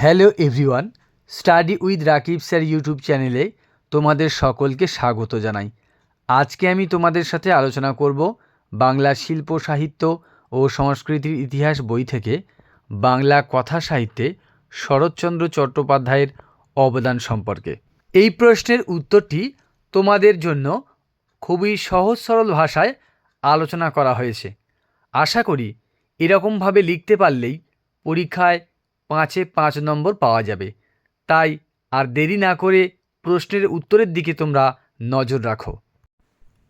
Hello everyone, study with Rakib sir YouTube চ্যানেলে তোমাদের সকলকে স্বাগত জানাই। আজকে আমি তোমাদের সাথে আলোচনা করব বাংলা শিল্প সাহিত্য ও সংস্কৃতির ইতিহাস বই থেকে বাংলা কথা সাহিত্যে শরৎচন্দ্র চট্টোপাধ্যায়ের অবদান সম্পর্কে। এই প্রশ্নের উত্তরটি তোমাদের জন্য খুবই সহজ সরল ভাষায় আলোচনা করা হয়েছে। আশা করি এরকমভাবে লিখতে পারলেই পরীক্ষায় পাঁচে পাঁচ নম্বর পাওয়া যাবে। তাই আর দেরি না করে প্রশ্নের উত্তরের দিকে তোমরা নজর রাখো।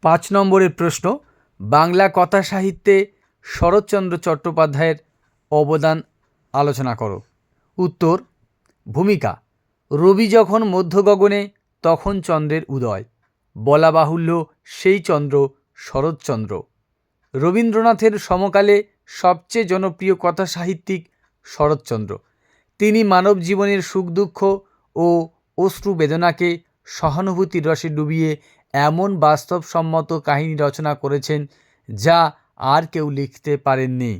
পাঁচ নম্বরের প্রশ্ন, বাংলা কথা সাহিত্যে শরৎচন্দ্র চট্টোপাধ্যায়ের অবদান আলোচনা করো। উত্তর, ভূমিকা, রবি যখন মধ্যগগনে, তখন চন্দ্রের উদয়। বলা বাহুল্য সেই চন্দ্র শরৎচন্দ্র। রবীন্দ্রনাথের সমকালে সবচেয়ে জনপ্রিয় কথা সাহিত্যিক শরৎচন্দ্র। তিনি মানব জীবনের সুখ দুঃখ ও অশ্রু বেদনাকে সহানুভূতির রসে ডুবিয়ে এমন বাস্তবসম্মত কাহিনী রচনা করেছেন যা আর কেউ লিখতে পারেননি।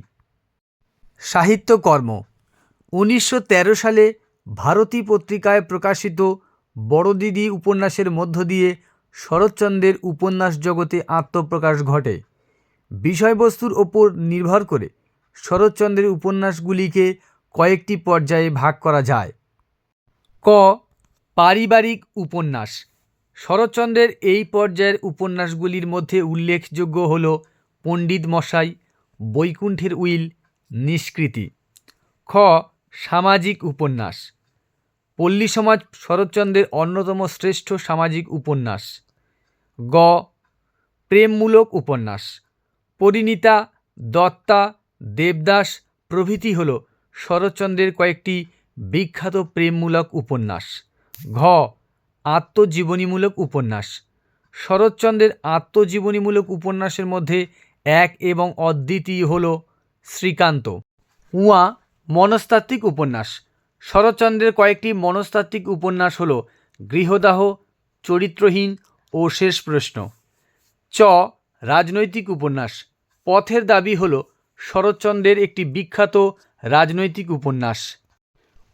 সাহিত্যকর্ম উনিশশো তেরো সালে ভারতী পত্রিকায় প্রকাশিত বড়দিদি উপন্যাসের মধ্য দিয়ে শরৎচন্দ্রের উপন্যাস জগতে আত্মপ্রকাশ ঘটে। বিষয়বস্তুর ওপর নির্ভর করে শরৎচন্দ্রের উপন্যাসগুলিকে কয়েকটি পর্যায়ে ভাগ করা যায়। ক, পারিবারিক উপন্যাস। শরৎচন্দ্রের এই পর্যায়ের উপন্যাসগুলির মধ্যে উল্লেখযোগ্য হল পণ্ডিত মশাই, বৈকুণ্ঠের উইল, নিষ্কৃতি। খ, সামাজিক উপন্যাস। পল্লী সমাজ শরৎচন্দ্রের অন্যতম শ্রেষ্ঠ সামাজিক উপন্যাস। গ, প্রেমমূলক উপন্যাস। পরিণীতা, দত্তা, দেবদাস প্রভৃতি হল শরৎচন্দ্রের কয়েকটি বিখ্যাত প্রেমমূলক উপন্যাস। ঘ, আত্মজীবনীমূলক উপন্যাস। শরৎচন্দ্রের আত্মজীবনীমূলক উপন্যাসের মধ্যে এক এবং অদ্বিতীয় হল শ্রীকান্ত। উয়া, মনস্তাত্ত্বিক উপন্যাস। শরৎচন্দ্রের কয়েকটি মনস্তাত্ত্বিক উপন্যাস হল গৃহদাহ, চরিত্রহীন ও শেষ প্রশ্ন। চ, রাজনৈতিক উপন্যাস। পথের দাবি হল শরৎচন্দ্রের একটি বিখ্যাত রাজনৈতিক উপন্যাস।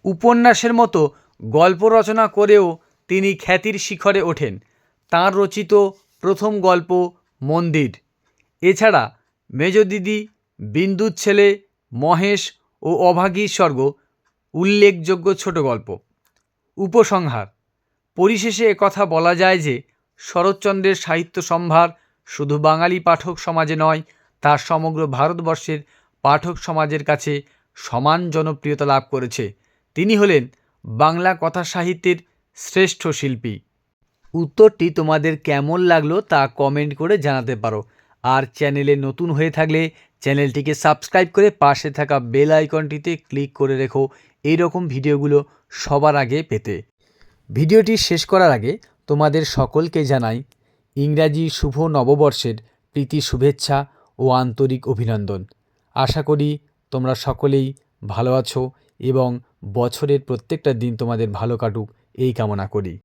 উপন্যাসের মতো গল্প রচনা করেও তিনি খ্যাতির শিখরে ওঠেন। তাঁর রচিত প্রথম গল্প মন্দির। এছাড়া মেজদিদি, বিন্দুর ছেলে, মহেশ ও অভাগীর স্বর্গ উল্লেখযোগ্য ছোট গল্প। উপসংহার। পরিশেষে একথা বলা যায় যে শরৎচন্দ্রের সাহিত্য সম্ভার শুধু বাঙালি পাঠক সমাজে নয় তা সমগ্র ভারতবর্ষের পাঠক সমাজের কাছে সমান জনপ্রিয়তা লাভ করেছে। তিনি হলেন বাংলা কথা সাহিত্যের শ্রেষ্ঠ শিল্পী। উত্তরটি তোমাদের কেমন লাগল তা কমেন্ট করে জানাতে পারো। আর চ্যানেলে নতুন হয়ে থাকলে চ্যানেলটিকে সাবস্ক্রাইব করে পাশে থাকা বেল আইকনটিতে ক্লিক করে রেখো। এই রকম ভিডিওগুলো সবার আগে পেতে। ভিডিওটি শেষ করার আগে তোমাদের সকলকে জানাই, ইংরাজি শুভ নববর্ষের প্রীতি শুভেচ্ছা ও আন্তরিক অভিনন্দন। আশা করি তোমরা সকলেই ভালো আছো এবং বছরের প্রত্যেকটা দিন তোমাদের ভালো কাটুক। এই কামনা করি।